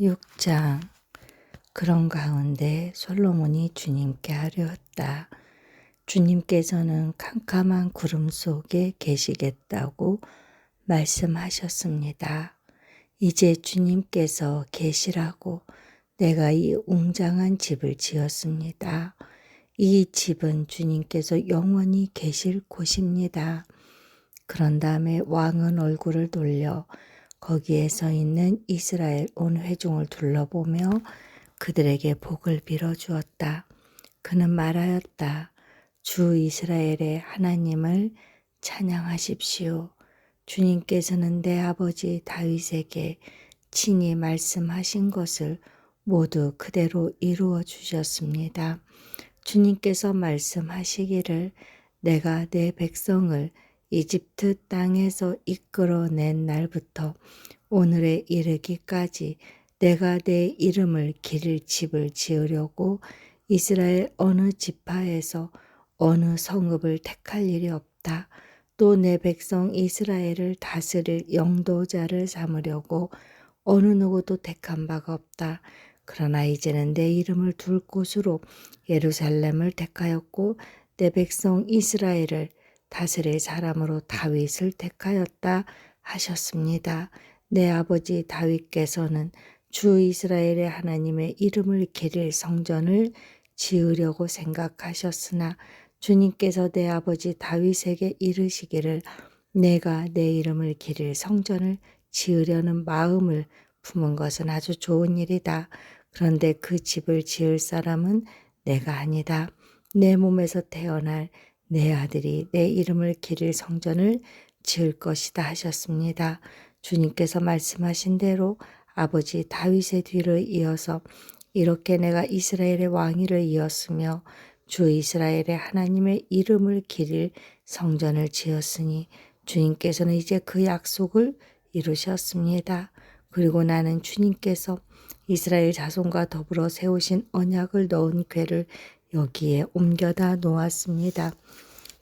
6장 그런 가운데 솔로몬이 주님께 하려었다. 주님께서는 캄캄한 구름 속에 계시겠다고 말씀하셨습니다. 이제 주님께서 계시라고 내가 이 웅장한 집을 지었습니다. 이 집은 주님께서 영원히 계실 곳입니다. 그런 다음에 왕은 얼굴을 돌려 거기에 서 있는 이스라엘 온 회중을 둘러보며 그들에게 복을 빌어 주었다. 그는 말하였다. 주 이스라엘의 하나님을 찬양하십시오. 주님께서는 내 아버지 다윗에게 친히 말씀하신 것을 모두 그대로 이루어 주셨습니다. 주님께서 말씀하시기를 내가 내 백성을 이집트 땅에서 이끌어낸 날부터 오늘에 이르기까지 내가 내 이름을 기릴 집을 지으려고 이스라엘 어느 지파에서 어느 성읍을 택할 일이 없다. 또 내 백성 이스라엘을 다스릴 영도자를 삼으려고 어느 누구도 택한 바가 없다. 그러나 이제는 내 이름을 둘 곳으로 예루살렘을 택하였고 내 백성 이스라엘을 다스릴 사람으로 다윗을 택하였다 하셨습니다. 내 아버지 다윗께서는 주 이스라엘의 하나님의 이름을 기릴 성전을 지으려고 생각하셨으나 주님께서 내 아버지 다윗에게 이르시기를 내가 내 이름을 기릴 성전을 지으려는 마음을 품은 것은 아주 좋은 일이다. 그런데 그 집을 지을 사람은 내가 아니다. 내 몸에서 태어날 내 아들이 내 이름을 기릴 성전을 지을 것이다 하셨습니다. 주님께서 말씀하신 대로 아버지 다윗의 뒤를 이어서 이렇게 내가 이스라엘의 왕위를 이었으며 주 이스라엘의 하나님의 이름을 기릴 성전을 지었으니 주님께서는 이제 그 약속을 이루셨습니다. 그리고 나는 주님께서 이스라엘 자손과 더불어 세우신 언약을 넣은 궤를 여기에 옮겨다 놓았습니다.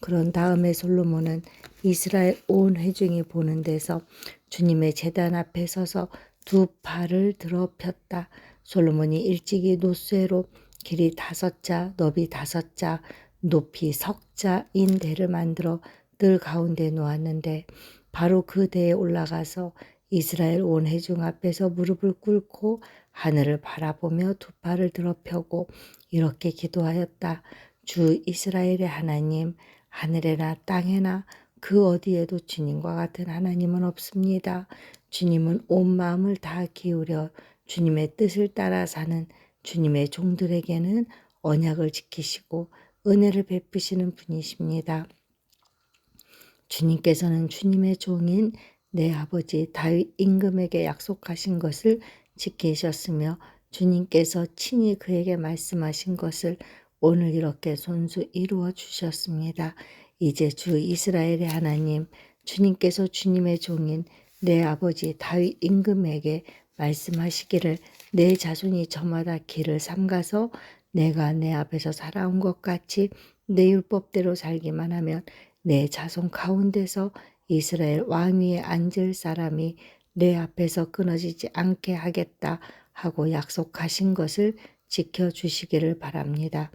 그런 다음에 솔로몬은 이스라엘 온 회중이 보는 데서 주님의 재단 앞에 서서 두 팔을 들어 폈다. 솔로몬이 일찍이 노쇠로 길이 다섯 자, 너비 다섯 자, 높이 석 자인 대를 만들어 늘 가운데 놓았는데 바로 그 대에 올라가서 이스라엘 온 회중 앞에서 무릎을 꿇고 하늘을 바라보며 두 팔을 들어 펴고 이렇게 기도하였다. 주 이스라엘의 하나님, 하늘에나 땅에나 그 어디에도 주님과 같은 하나님은 없습니다. 주님은 온 마음을 다 기울여 주님의 뜻을 따라 사는 주님의 종들에게는 언약을 지키시고 은혜를 베푸시는 분이십니다. 주님께서는 주님의 종인 내 아버지 다윗 임금에게 약속하신 것을 지키셨으며 주님께서 친히 그에게 말씀하신 것을 오늘 이렇게 손수 이루어 주셨습니다. 이제 주 이스라엘의 하나님 주님께서 주님의 종인 내 아버지 다윗 임금에게 말씀하시기를 내 자손이 저마다 길을 삼가서 내가 내 앞에서 살아온 것 같이 내 율법대로 살기만 하면 내 자손 가운데서 이스라엘 왕위에 앉을 사람이 내 앞에서 끊어지지 않게 하겠다 하고 약속하신 것을 지켜주시기를 바랍니다.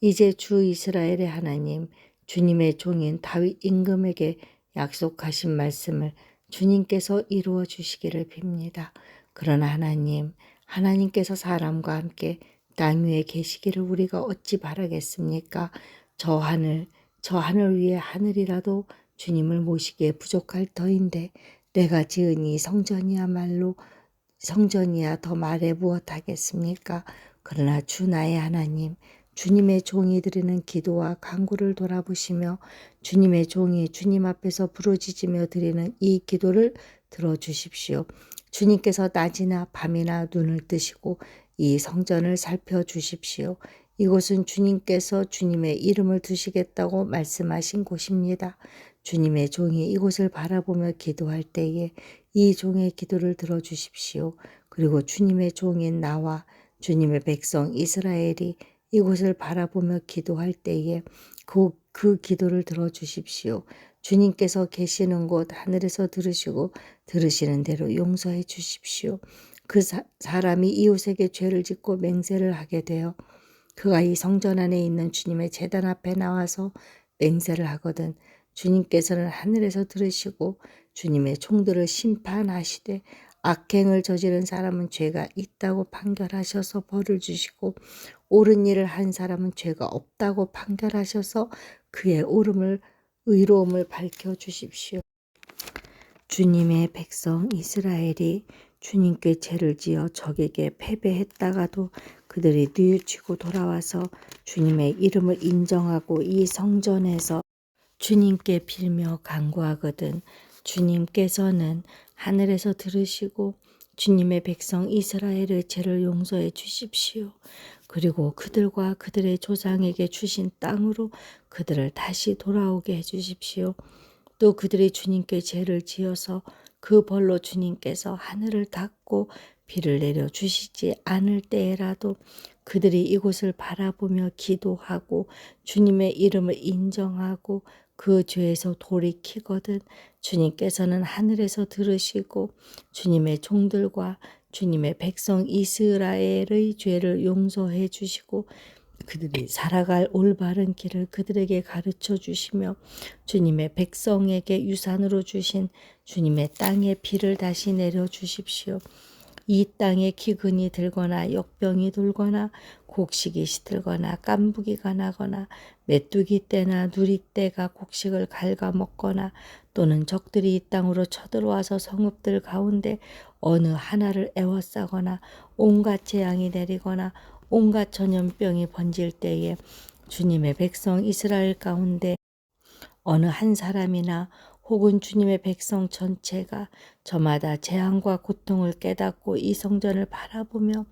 이제 주 이스라엘의 하나님, 주님의 종인 다윗 임금에게 약속하신 말씀을 주님께서 이루어 주시기를 빕니다. 그러나 하나님, 하나님께서 사람과 함께 땅 위에 계시기를 우리가 어찌 바라겠습니까? 저 하늘, 저 하늘 위에 하늘이라도 주님을 모시기에 부족할 터인데 내가 지은 이 성전이야말로 성전이야 더 말해 무엇하겠습니까? 그러나 주 나의 하나님, 주님의 종이 드리는 기도와 간구를 돌아보시며 주님의 종이 주님 앞에서 부르짖으며 드리는 이 기도를 들어주십시오. 주님께서 낮이나 밤이나 눈을 뜨시고 이 성전을 살펴주십시오. 이곳은 주님께서 주님의 이름을 두시겠다고 말씀하신 곳입니다. 주님의 종이 이곳을 바라보며 기도할 때에 이 종의 기도를 들어주십시오. 그리고 주님의 종인 나와 주님의 백성 이스라엘이 이곳을 바라보며 기도할 때에 그, 그 기도를 들어주십시오. 주님께서 계시는 곳 하늘에서 들으시고 들으시는 대로 용서해 주십시오. 그 사, 사람이 이웃에게 죄를 짓고 맹세를 하게 되어 그가 이 성전 안에 있는 주님의 재단 앞에 나와서 맹세를 하거든 주님께서는 하늘에서 들으시고 주님의 총들을 심판하시되 악행을 저지른 사람은 죄가 있다고 판결하셔서 벌을 주시고 옳은 일을 한 사람은 죄가 없다고 판결하셔서 그의 옳음을 의로움을 밝혀 주십시오. 주님의 백성 이스라엘이 주님께 죄를 지어 적에게 패배했다가도 그들이 뉘우치고 돌아와서 주님의 이름을 인정하고 이 성전에서 주님께 빌며 간구하거든 주님께서는 하늘에서 들으시고 주님의 백성 이스라엘의 죄를 용서해 주십시오. 그리고 그들과 그들의 조상에게 주신 땅으로 그들을 다시 돌아오게 해 주십시오. 또 그들이 주님께 죄를 지어서 그 벌로 주님께서 하늘을 닫고 비를 내려 주시지 않을 때에라도 그들이 이곳을 바라보며 기도하고 주님의 이름을 인정하고 그 죄에서 돌이키거든 주님께서는 하늘에서 들으시고 주님의 종들과 주님의 백성 이스라엘의 죄를 용서해 주시고 그들이 살아갈 올바른 길을 그들에게 가르쳐 주시며 주님의 백성에게 유산으로 주신 주님의 땅의 비를 다시 내려 주십시오. 이 땅에 기근이 들거나 역병이 돌거나 곡식이 시들거나 깐부기가 나거나 메뚜기 때나 누리 때가 곡식을 갉아먹거나 또는 적들이 이 땅으로 쳐들어와서 성읍들 가운데 어느 하나를 애워싸거나 온갖 재앙이 내리거나 온갖 전염병이 번질 때에 주님의 백성 이스라엘 가운데 어느 한 사람이나 혹은 주님의 백성 전체가 저마다 재앙과 고통을 깨닫고 이 성전을 바라보며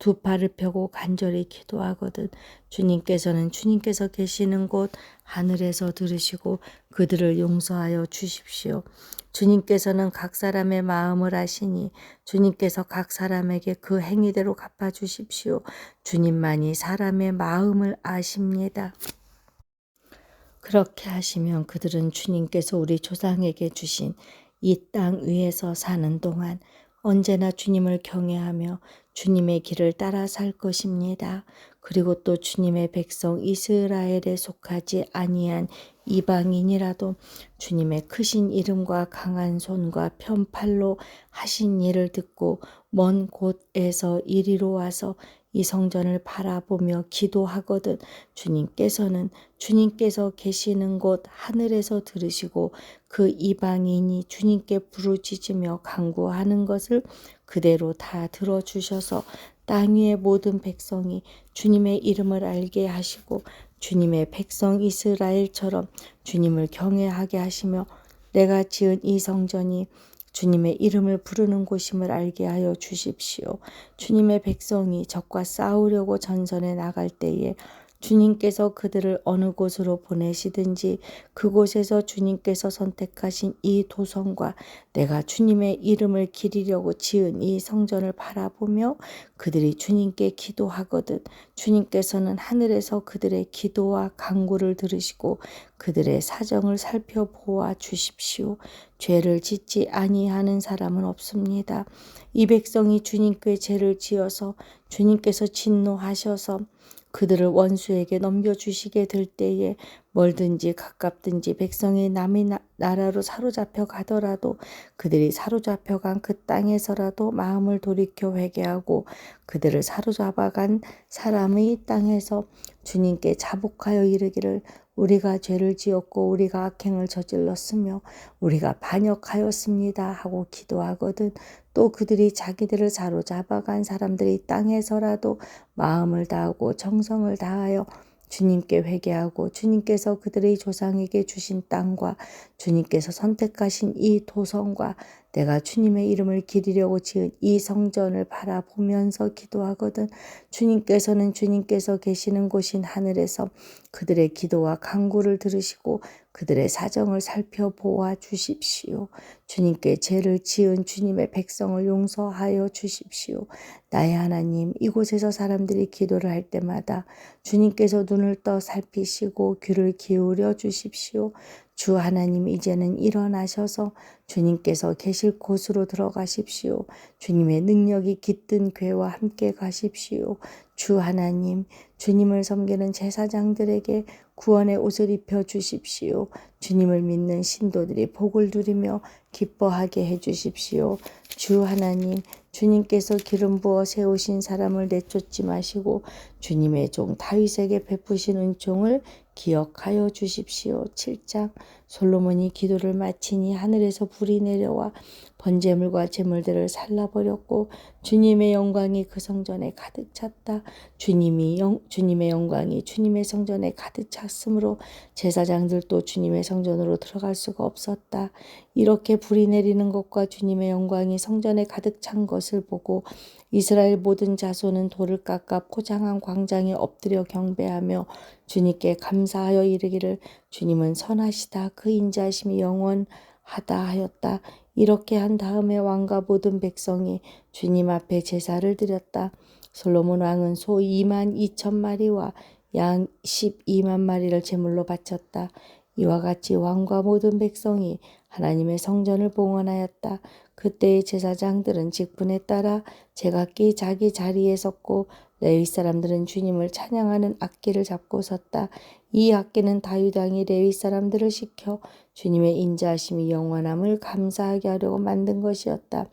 두 팔을 펴고 간절히 기도하거든 주님께서는 주님께서 계시는 곳 하늘에서 들으시고 그들을 용서하여 주십시오. 주님께서는 각 사람의 마음을 아시니 주님께서 각 사람에게 그 행위대로 갚아 주십시오. 주님만이 사람의 마음을 아십니다. 그렇게 하시면 그들은 주님께서 우리 조상에게 주신 이 땅 위에서 사는 동안 언제나 주님을 경외하며 주님의 길을 따라 살 것입니다. 그리고 또 주님의 백성 이스라엘에 속하지 아니한 이방인이라도 주님의 크신 이름과 강한 손과 편팔로 하신 일을 듣고 먼 곳에서 이리로 와서 이 성전을 바라보며 기도하거든 주님께서는 주님께서 계시는 곳 하늘에서 들으시고 그 이방인이 주님께 부르짖으며 간구하는 것을 그대로 다 들어주셔서 땅 위의 모든 백성이 주님의 이름을 알게 하시고 주님의 백성 이스라엘처럼 주님을 경외하게 하시며 내가 지은 이 성전이 주님의 이름을 부르는 곳임을 알게 하여 주십시오. 주님의 백성이 적과 싸우려고 전선에 나갈 때에 주님께서 그들을 어느 곳으로 보내시든지 그곳에서 주님께서 선택하신 이 도성과 내가 주님의 이름을 기리려고 지은 이 성전을 바라보며 그들이 주님께 기도하거든 주님께서는 하늘에서 그들의 기도와 간구를 들으시고 그들의 사정을 살펴보아 주십시오. 죄를 짓지 아니하는 사람은 없습니다. 이 백성이 주님께 죄를 지어서 주님께서 진노하셔서 그들을 원수에게 넘겨주시게 될 때에 멀든지 가깝든지 백성이 남의 나 라로 사로잡혀 가더라도 그들이 사로잡혀 간 그 땅에서라도 마음을 돌이켜 회개하고 그들을 사로잡아 간 사람의 땅에서 주님께 자복하여 이르기를 우리가 죄를 지었고 우리가 악행을 저질렀으며 우리가 반역하였습니다 하고 기도하거든 또 그들이 자기들을 사로잡아 간 사람들이 땅에서라도 마음을 다하고 정성을 다하여 주님께 회개하고 주님께서 그들의 조상에게 주신 땅과 주님께서 선택하신 이 도성과 내가 주님의 이름을 기리려고 지은 이 성전을 바라보면서 기도하거든 주님께서는 주님께서 계시는 곳인 하늘에서 그들의 기도와 간구를 들으시고 그들의 사정을 살펴보아 주십시오. 주님께 죄를 지은 주님의 백성을 용서하여 주십시오. 나의 하나님, 이곳에서 사람들이 기도를 할 때마다 주님께서 눈을 떠 살피시고 귀를 기울여 주십시오. 주 하나님 이제는 일어나셔서 주님께서 계실 곳으로 들어가십시오. 주님의 능력이 깃든 괴와 함께 가십시오. 주 하나님, 주님을 섬기는 제사장들에게 구원의 옷을 입혀 주십시오. 주님을 믿는 신도들이 복을 누리며 기뻐하게 해 주십시오. 주 하나님, 주님께서 기름 부어 세우신 사람을 내쫓지 마시고 주님의 종 다윗에게 베푸신 은총을 기억하여 주십시오. 7장 솔로몬이 기도를 마치니 하늘에서 불이 내려와 번제물과 제물들을 살라버렸고 주님의 영광이 그 성전에 가득 찼다. 주님이 영, 주님의 영광이 주님의 성전에 가득 찼으므로 제사장들도 주님의 성전으로 들어갈 수가 없었다. 이렇게 불이 내리는 것과 주님의 영광이 성전에 가득 찬 것을 보고 이스라엘 모든 자손은 돌을 깎아 포장한 광장에 엎드려 경배하며 주님께 감사하여 이르기를 주님은 선하시다 그 인자심이 영원 하다 하였다. 이렇게 한 다음에 왕과 모든 백성이 주님 앞에 제사를 드렸다. 솔로몬 왕은 소 2만 2천 마리와 양 12만 마리를 제물로 바쳤다. 이와 같이 왕과 모든 백성이 하나님의 성전을 봉헌하였다. 그때의 제사장들은 직분에 따라 제각기 자기 자리에 섰고 레위 사람들은 주님을 찬양하는 악기를 잡고 섰다. 이 악기는 다윗 왕이 레위 사람들을 시켜 주님의 인자하심이 영원함을 감사하게 하려고 만든 것이었다.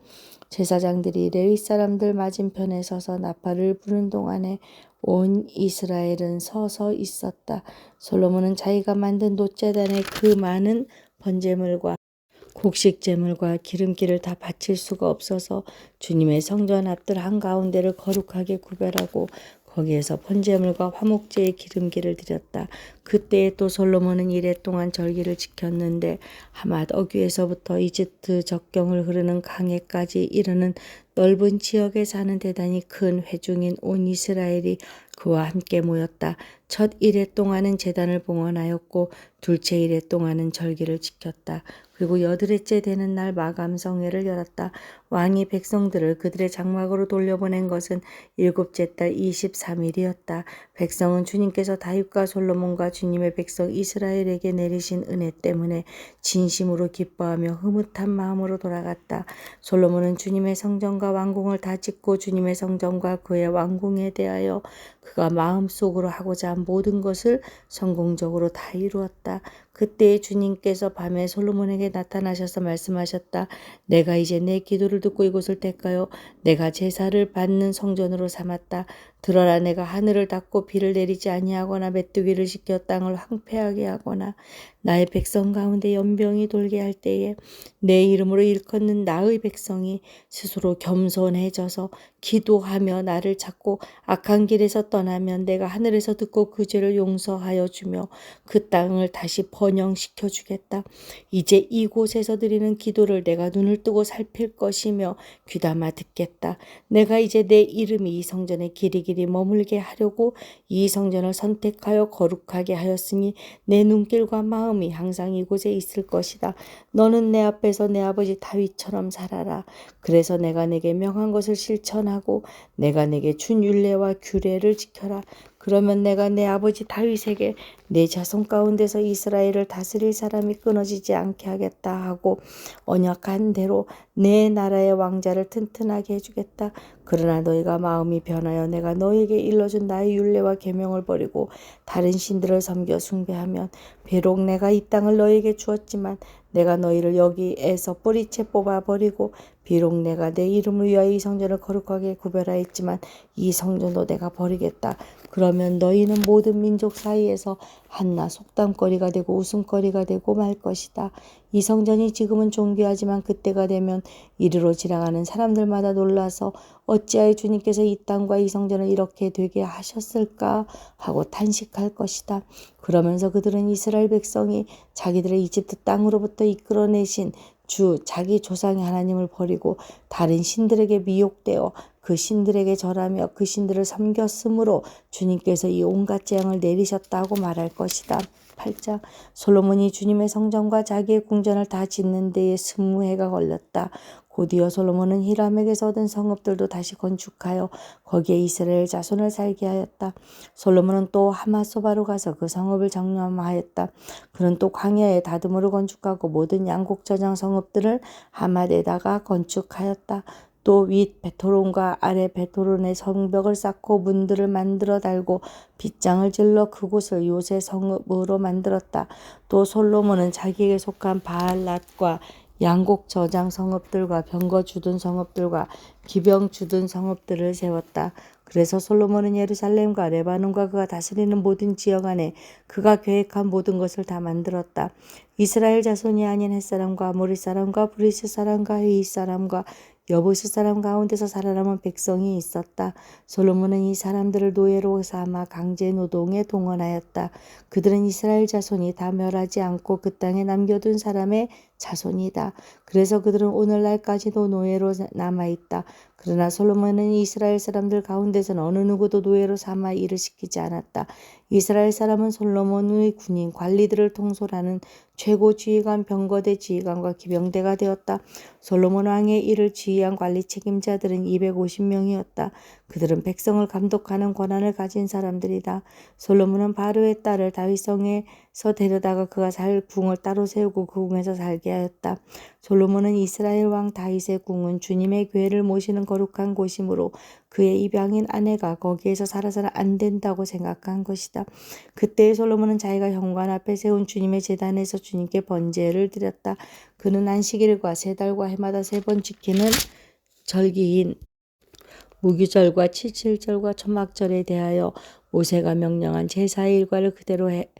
제사장들이 레위 사람들 맞은편에 서서 나팔을 부는 동안에 온 이스라엘은 서서 있었다. 솔로몬은 자기가 만든 놋재단에 그 많은 번제물과 곡식 제물과 기름기를 다 바칠 수가 없어서 주님의 성전 앞들 한가운데를 거룩하게 구별하고 거기에서 번제물과 화목제의 기름기를 드렸다. 그때에 또 솔로몬은 이래 동안 절기를 지켰는데 하맛 어귀에서부터 이집트 적경을 흐르는 강에까지 이르는 넓은 지역에 사는 대단히 큰 회중인 온 이스라엘이 그와 함께 모였다. 첫 일해 동안은 재단을 봉헌하였고 둘째 일해 동안은 절기를 지켰다. 그리고 여드레째 되는 날 마감성회를 열었다. 왕이 백성들을 그들의 장막으로 돌려보낸 것은 일곱째 달 23일이었다. 백성은 주님께서 다윗과 솔로몬과 주님의 백성 이스라엘에게 내리신 은혜 때문에 진심으로 기뻐하며 흐뭇한 마음으로 돌아갔다. 솔로몬은 주님의 성전과 왕궁을 다 짓고 주님의 성전과 그의 왕궁에 대하여 그가 마음속으로 하고자 한 모든 것을 성공적으로 다 이루었다. 그때 주님께서 밤에 솔로몬에게 나타나셔서 말씀하셨다. 내가 이제 내 기도를 듣고 이곳을 택하여 내가 제사를 받는 성전으로 삼았다. 들어라 내가 하늘을 닫고 비를 내리지 아니하거나 메뚜기를 시켜 땅을 황폐하게 하거나 나의 백성 가운데 연병이 돌게 할 때에 내 이름으로 일컫는 나의 백성이 스스로 겸손해져서 기도하며 나를 찾고 악한 길에서 떠나면 내가 하늘에서 듣고 그 죄를 용서하여 주며 그 땅을 다시 번영시켜 주겠다. 이제 이곳에서 드리는 기도를 내가 눈을 뜨고 살필 것이며 귀담아 듣겠다. 내가 이제 내 이름이 이 성전에 길이 길이 머물게 하려고 이 성전을 선택하여 거룩하게 하였으니 내 눈길과 마음 마음이 항상 이곳에 있을 것이다. 너는 내 앞에서 내 아버지 다윗처럼 살아라. 그래서 내가 내게 명한 것을 실천하고 내가 내게 준 율례와 규례를 지켜라. 그러면 내가 내 아버지 다윗에게 내 자손 가운데서 이스라엘을 다스릴 사람이 끊어지지 않게 하겠다 하고 언약한 대로 내 나라의 왕자를 튼튼하게 해주겠다. 그러나 너희가 마음이 변하여 내가 너희에게 일러준 나의 율례와 계명을 버리고 다른 신들을 섬겨 숭배하면 비록 내가 이 땅을 너희에게 주었지만 내가 너희를 여기에서 뿌리채 뽑아 버리고 비록 내가 내 이름을 위하여 이 성전을 거룩하게 구별하였지만 이 성전도 내가 버리겠다. 그러면 너희는 모든 민족 사이에서 한나 속담거리가 되고 웃음거리가 되고 말 것이다. 이 성전이 지금은 존귀하지만 그때가 되면 이리로 지나가는 사람들마다 놀라서 어찌하여 주님께서 이 땅과 이 성전을 이렇게 되게 하셨을까 하고 탄식할 것이다. 그러면서 그들은 이스라엘 백성이 자기들의 이집트 땅으로부터 이끌어내신 주 자기 조상의 하나님을 버리고 다른 신들에게 미혹되어 그 신들에게 절하며 그 신들을 섬겼으므로 주님께서 이 온갖 재앙을 내리셨다고 말할 것이다. 18장 솔로몬이 주님의 성전과 자기의 궁전을 다 짓는 데에 스무 해가 걸렸다. 곧이어 솔로몬은 히람에게서 얻은 성읍들도 다시 건축하여 거기에 이스라엘 자손을 살게 하였다. 솔로몬은 또 하마소바로 가서 그 성읍을 정탐하였다. 그는 또 광야에 다듬으로 건축하고 모든 양곡 저장 성읍들을 하맛에다가 건축하였다. 또윗 베토론과 아래 베토론의 성벽을 쌓고 문들을 만들어 달고 빗장을 질러 그곳을 요새 성읍으로 만들었다. 또 솔로몬은 자기에게 속한 바알랏과 양곡 저장 성읍들과 병거 주둔 성읍들과 기병 주둔 성읍들을 세웠다. 그래서 솔로몬은 예루살렘과 레바논과 그가 다스리는 모든 지역 안에 그가 계획한 모든 것을 다 만들었다. 이스라엘 자손이 아닌 햇사람과 아모리 사람과 브리스 사람과 헤이 사람과 여부스 사람 가운데서 살아남은 백성이 있었다. 솔로몬은 이 사람들을 노예로 삼아 강제 노동에 동원하였다. 그들은 이스라엘 자손이 다 멸하지 않고 그 땅에 남겨둔 사람의 자손이다. 그래서 그들은 오늘날까지도 노예로 남아있다. 그러나 솔로몬은 이스라엘 사람들 가운데서는 어느 누구도 노예로 삼아 일을 시키지 않았다. 이스라엘 사람은 솔로몬의 군인 관리들을 통솔하는 최고 지휘관 병거대 지휘관과 기병대가 되었다. 솔로몬 왕의 일을 지휘한 관리 책임자들은 250명이었다. 그들은 백성을 감독하는 권한을 가진 사람들이다. 솔로몬은 바로의 딸을 다윗성에 서 데려다가 그가 살 궁을 따로 세우고 그 궁에서 살게 하였다. 솔로몬은 이스라엘 왕 다윗의 궁은 주님의 교회를 모시는 거룩한 곳이므로 그의 입양인 아내가 거기에서 살아서는 안 된다고 생각한 것이다. 그때 솔로몬은 자기가 현관 앞에 세운 주님의 제단에서 주님께 번제를 드렸다. 그는 안식일과 세 달과 해마다 세 번 지키는 절기인 무기절과 칠칠절과 초막절에 대하여 모세가 명령한 제사의 일과를 그대로 해,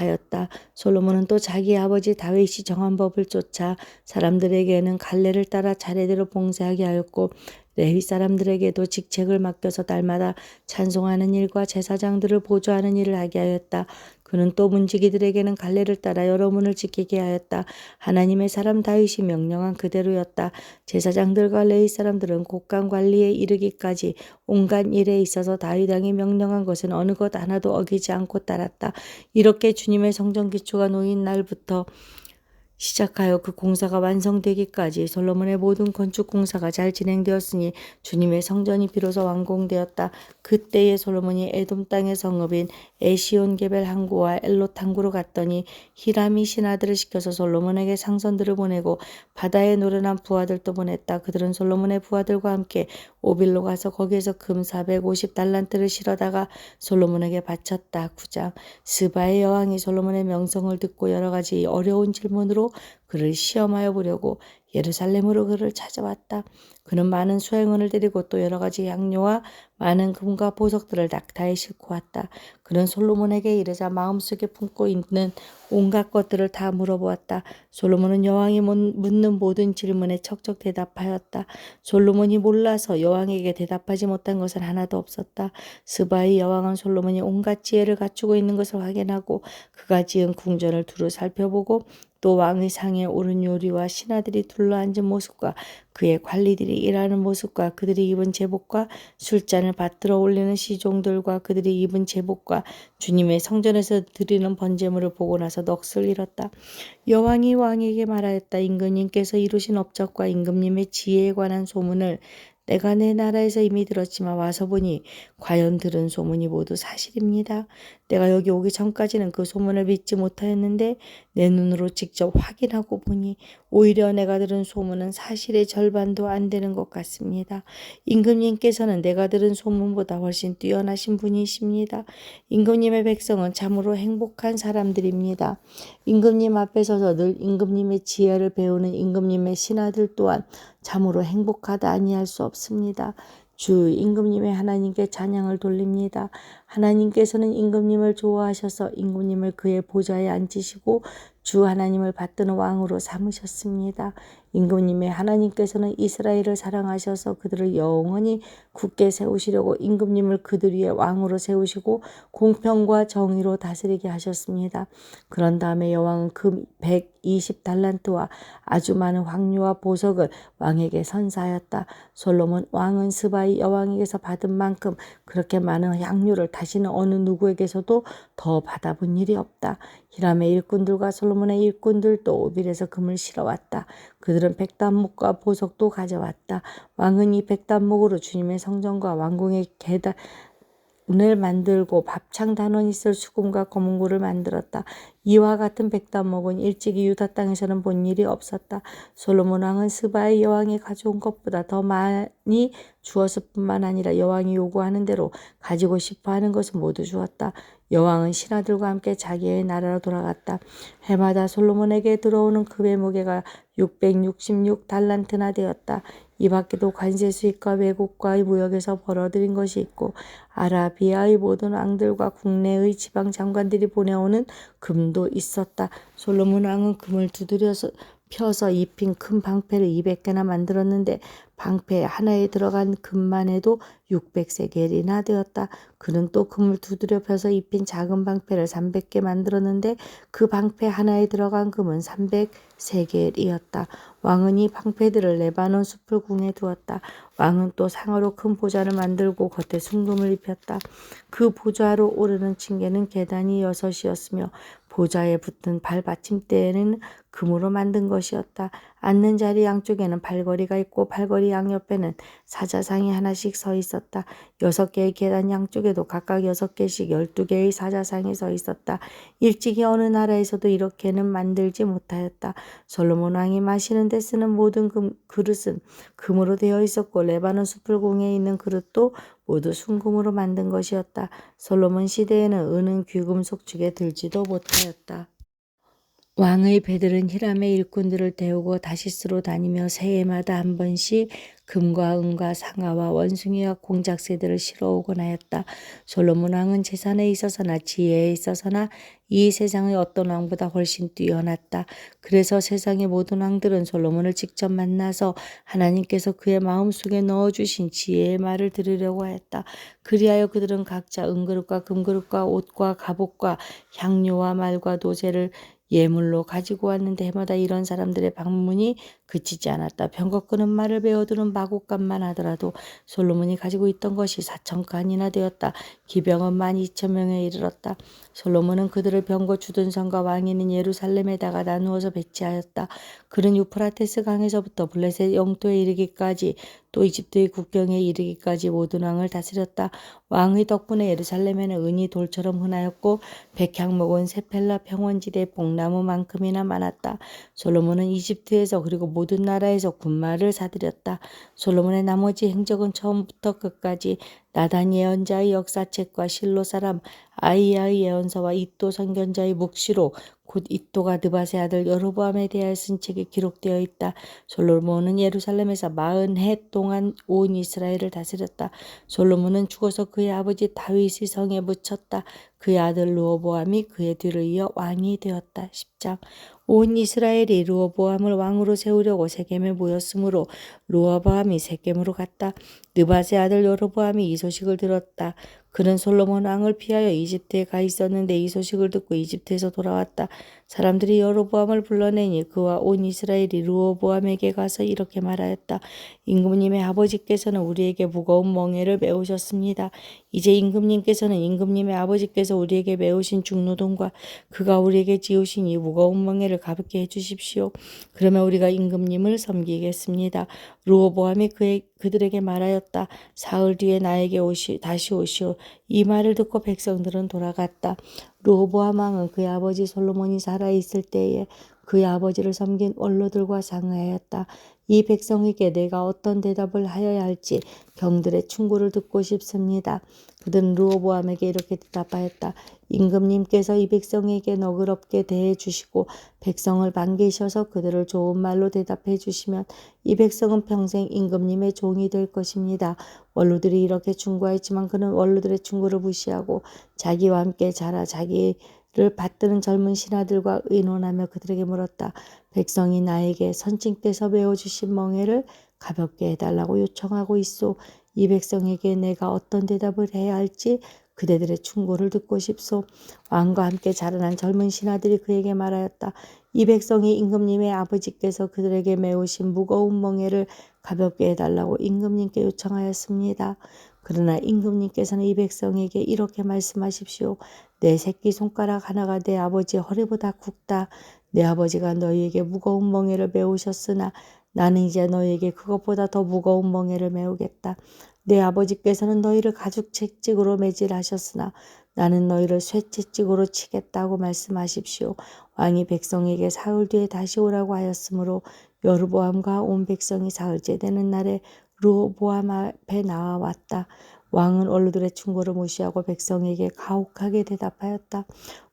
하였다. 솔로몬은 또 자기 아버지 다윗이 정한 법을 쫓아 사람들에게는 갈래를 따라 차례대로 봉사하게 하였고 레위 사람들에게도 직책을 맡겨서 달마다 찬송하는 일과 제사장들을 보조하는 일을 하게 하였다. 그는 또 문지기들에게는 갈래를 따라 여러 문을 지키게 하였다. 하나님의 사람 다윗이 명령한 그대로였다. 제사장들과 레위 사람들은 곡간 관리에 이르기까지 온갖 일에 있어서 다윗 왕이 명령한 것은 어느 것 하나도 어기지 않고 따랐다. 이렇게 주님의 성전 기초가 놓인 날부터 시작하여 그 공사가 완성되기까지 솔로몬의 모든 건축 공사가 잘 진행되었으니 주님의 성전이 비로소 완공되었다. 그때에 솔로몬이 에돔 땅의 성읍인 에시온 게벨 항구와 엘롯 항구로 갔더니 히람이 신하들을 시켜서 솔로몬에게 상선들을 보내고 바다에 노련한 부하들도 보냈다. 그들은 솔로몬의 부하들과 함께 오빌로 가서 거기에서 금 450달란트를 실어다가 솔로몬에게 바쳤다. 9장 스바의 여왕이 솔로몬의 명성을 듣고 여러 가지 어려운 질문으로 그를 시험하여 보려고 예루살렘으로 그를 찾아왔다. 그는 많은 수행원을 데리고 또 여러 가지 양료와 많은 금과 보석들을 낙타에 싣고 왔다. 그는 솔로몬에게 이르자 마음속에 품고 있는 온갖 것들을 다 물어보았다. 솔로몬은 여왕이 묻는 모든 질문에 척척 대답하였다. 솔로몬이 몰라서 여왕에게 대답하지 못한 것은 하나도 없었다. 스바의 여왕은 솔로몬이 온갖 지혜를 갖추고 있는 것을 확인하고 그가 지은 궁전을 두루 살펴보고 또 왕의 상에 오른 요리와 신하들이 둘러앉은 모습과 그의 관리들이 일하는 모습과 그들이 입은 제복과 술잔을 받들어 올리는 시종들과 그들이 입은 제복과 주님의 성전에서 드리는 번제물을 보고 나서 넋을 잃었다. 여왕이 왕에게 말하였다. 임금님께서 이루신 업적과 임금님의 지혜에 관한 소문을 내가 내 나라에서 이미 들었지만 와서 보니 과연 들은 소문이 모두 사실입니다. 내가 여기 오기 전까지는 그 소문을 믿지 못하였는데 내 눈으로 직접 확인하고 보니 오히려 내가 들은 소문은 사실의 절반도 안 되는 것 같습니다. 임금님께서는 내가 들은 소문보다 훨씬 뛰어나신 분이십니다. 임금님의 백성은 참으로 행복한 사람들입니다. 임금님 앞에 서서 늘 임금님의 지혜를 배우는 임금님의 신하들 또한 참으로 행복하다 아니할 수 없습니다. 주 임금님의 하나님께 찬양을 돌립니다. 하나님께서는 임금님을 좋아하셔서 임금님을 그의 보좌에 앉히시고 주 하나님을 받드는 왕으로 삼으셨습니다. 임금님의 하나님께서는 이스라엘을 사랑하셔서 그들을 영원히 굳게 세우시려고 임금님을 그들 위에 왕으로 세우시고 공평과 정의로 다스리게 하셨습니다. 그런 다음에 여왕은 금 120달란트와 아주 많은 황류와 보석을 왕에게 선사하였다. 솔로몬 왕은 스바이 여왕에게서 받은 만큼 그렇게 많은 향유를 다시는 어느 누구에게서도 더 받아본 일이 없다. 히람의 일꾼들과 솔로몬 의 일꾼들도 오빌에서 금을 실어왔다. 그들은 백단목과 보석도 가져왔다. 왕은 이 백단목으로 주님의 성전과 왕궁의 계단 을 만들고 밥창 단원이 있을 수금과 검은고를 만들었다. 이와 같은 백단목은 일찍이 유다 땅에서는 본 일이 없었다. 솔로몬 왕은 스바의 여왕이 가져온 것보다 더 많이 주었을 뿐만 아니라 여왕이 요구하는 대로 가지고 싶어 하는 것을 모두 주었다. 여왕은 신하들과 함께 자기의 나라로 돌아갔다. 해마다 솔로몬에게 들어오는 금의 무게가 666달란트나 되었다. 이 밖에도 관세 수입과 외국과의 무역에서 벌어들인 것이 있고 아라비아의 모든 왕들과 국내의 지방 장관들이 보내오는 금도 있었다. 솔로몬 왕은 금을 두드려서 펴서 입힌 큰 방패를 200개나 만들었는데 방패 하나에 들어간 금만 해도 600세겔이나 되었다. 그는 또 금을 두드려 펴서 입힌 작은 방패를 300개 만들었는데 그 방패 하나에 들어간 금은 300세겔이었다. 왕은 이 방패들을 레바논 숲을 궁에 두었다. 왕은 또 상어로 큰 보좌를 만들고 겉에 순금을 입혔다. 그 보좌로 오르는 층계는 계단이 여섯이었으며 보좌에 붙은 발받침대에는 금으로 만든 것이었다. 앉는 자리 양쪽에는 팔걸이가 있고 팔걸이 양옆에는 사자상이 하나씩 서 있었다. 여섯 개의 계단 양쪽에도 각각 여섯 개씩 열두 개의 사자상이 서 있었다. 일찍이 어느 나라에서도 이렇게는 만들지 못하였다. 솔로몬 왕이 마시는 데 쓰는 모든 금, 그릇은 금으로 되어 있었고 레바논 수풀공에 있는 그릇도 모두 순금으로 만든 것이었다. 솔로몬 시대에는 은은 귀금속 축에 들지도 못하였다. 왕의 배들은 히람의 일꾼들을 태우고 다시스로 다니며 새해마다 한 번씩 금과 은과 상아와 원숭이와 공작새들을 실어오곤 하였다. 솔로몬 왕은 재산에 있어서나 지혜에 있어서나 이 세상의 어떤 왕보다 훨씬 뛰어났다. 그래서 세상의 모든 왕들은 솔로몬을 직접 만나서 하나님께서 그의 마음속에 넣어주신 지혜의 말을 들으려고 하였다. 그리하여 그들은 각자 은그릇과 금그릇과 옷과 갑옷과 향료와 말과 도제를 예물로 가지고 왔는데 해마다 이런 사람들의 방문이 그치지 않았다. 병거 끄는 말을 배워두는 마곡간만 하더라도 솔로몬이 가지고 있던 것이 사천 칸이나 되었다. 기병은 만 이천 명에 이르렀다. 솔로몬은 그들을 병거 주둔 성과 있는 예루살렘에다가 나누어서 배치하였다. 그는 유프라테스 강에서부터 블레셋 영토에 이르기까지 또 이집트의 국경에 이르기까지 모든 왕을 다스렸다. 왕의 덕분에 예루살렘에는 은이 돌처럼 흔하였고 백향목은 세펠라 평원지대 뽕나무만큼이나 많았다. 솔로몬은 이집트에서 그리고 모든 나라에서 군마를 사들였다. 솔로몬의 나머지 행적은 처음부터 끝까지 나단 예언자의 역사책과 실로 사람 아이야의 예언서와 이또 선견자의 묵시로 곧 이또가 느바세 아들 여로보암에 대하여 쓴 책이 기록되어 있다. 솔로몬은 예루살렘에서 마흔 해 동안 온 이스라엘을 다스렸다. 솔로몬은 죽어서 그의 아버지 다윗이 성에 묻혔다. 그의 아들 루어보암이 그의 뒤를 이어 왕이 되었다. 10장 온 이스라엘이 루어보암을 왕으로 세우려고 세겜에 모였으므로 루어보암이 세겜으로 갔다. 느바세 아들 여로보암이 이 소식을 들었다. 그는 솔로몬 왕을 피하여 이집트에 가 있었는데 이 소식을 듣고 이집트에서 돌아왔다. 사람들이 여로보암을 불러내니 그와 온 이스라엘이 루어보암에게 가서 이렇게 말하였다. 임금님의 아버지께서는 우리에게 무거운 멍해를 메우셨습니다. 이제 임금님께서는 임금님의 아버지께서 우리에게 메우신 중노동과 그가 우리에게 지으신 이 무거운 멍해를 가볍게 해주십시오. 그러면 우리가 임금님을 섬기겠습니다. 루어보암이 그의, 그들에게 말하였다. 사흘 뒤에 나에게 오시 다시 오시오. 이 말을 듣고 백성들은 돌아갔다. 루호보암 왕은 그의 아버지 솔로몬이 살아 있을 때에 그의 아버지를 섬긴 원로들과 상의하였다. 이 백성에게 내가 어떤 대답을 하여야 할지 경들의 충고를 듣고 싶습니다. 그들은 루호보암에게 이렇게 대답하였다. 임금님께서 이 백성에게 너그럽게 대해 주시고 백성을 반기셔서 그들을 좋은 말로 대답해 주시면 이 백성은 평생 임금님의 종이 될 것입니다. 원로들이 이렇게 충고하였지만 그는 원로들의 충고를 무시하고 자기와 함께 자라 자기 받드는 젊은 신하들과 의논하며 그들에게 물었다. 백성이 나에게 선친께서 메어주신 멍에를 가볍게 해달라고 요청하고 있소. 이 백성에게 내가 어떤 대답을 해야 할지 그대들의 충고를 듣고 싶소. 왕과 함께 자라난 젊은 신하들이 그에게 말하였다. 이 백성이 임금님의 아버지께서 그들에게 메우신 무거운 멍에를 가볍게 해달라고 임금님께 요청하였습니다. 그러나 임금님께서는 이 백성에게 이렇게 말씀하십시오. 내 새끼 손가락 하나가 내 아버지 허리보다 굵다. 내 아버지가 너희에게 무거운 멍에를 메우셨으나 나는 이제 너희에게 그것보다 더 무거운 멍에를 메우겠다. 내 아버지께서는 너희를 가죽 채찍으로 매질하셨으나 나는 너희를 쇠채찍으로 치겠다고 말씀하십시오. 왕이 백성에게 사흘 뒤에 다시 오라고 하였으므로 여르보암과 온 백성이 사흘째 되는 날에 르호보암 앞에 나와 왔다. 왕은 원로들의 충고를 무시하고 백성에게 가혹하게 대답하였다.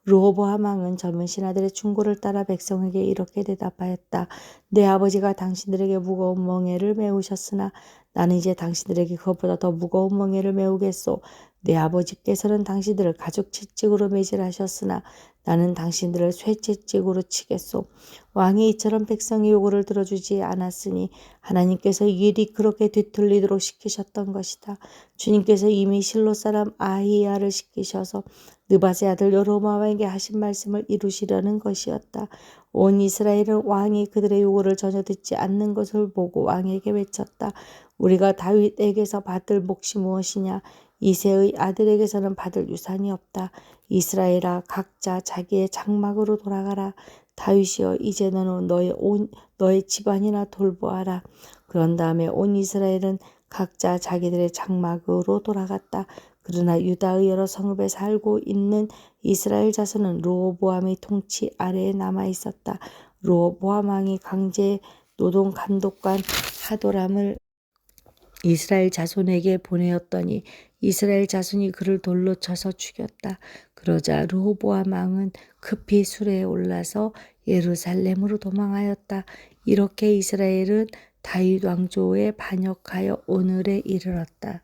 르호보암 왕은 젊은 신하들의 충고를 따라 백성에게 이렇게 대답하였다. 내 아버지가 당신들에게 무거운 멍에를 메우셨으나 나는 이제 당신들에게 그것보다 더 무거운 멍에를 메우겠소. 내 아버지께서는 당신들을 가죽 채찍으로 매질하셨으나 나는 당신들을 쇠채찍으로 치겠소. 왕이 이처럼 백성의 요구를 들어주지 않았으니 하나님께서 이 일이 그렇게 뒤틀리도록 시키셨던 것이다. 주님께서 이미 실로 사람 아히야를 시키셔서 느바세 아들 여로마에게 하신 말씀을 이루시려는 것이었다. 온 이스라엘은 왕이 그들의 요구를 전혀 듣지 않는 것을 보고 왕에게 외쳤다. 우리가 다윗에게서 받을 몫이 무엇이냐? 이세의 아들에게서는 받을 유산이 없다. 이스라엘아 각자 자기의 장막으로 돌아가라. 다윗이여 이제 너는 너의 온 너의 집안이나 돌보아라. 그런 다음에 온 이스라엘은 각자 자기들의 장막으로 돌아갔다. 그러나 유다의 여러 성읍에 살고 있는 이스라엘 자손은 로보암의 통치 아래에 남아 있었다. 로보암 왕이 강제 노동 감독관 하도람을 이스라엘 자손에게 보내었더니 이스라엘 자손이 그를 돌로 쳐서 죽였다. 그러자 르호보암 왕은 급히 수레에 올라서 예루살렘으로 도망하였다. 이렇게 이스라엘은 다윗 왕조에 반역하여 오늘에 이르렀다.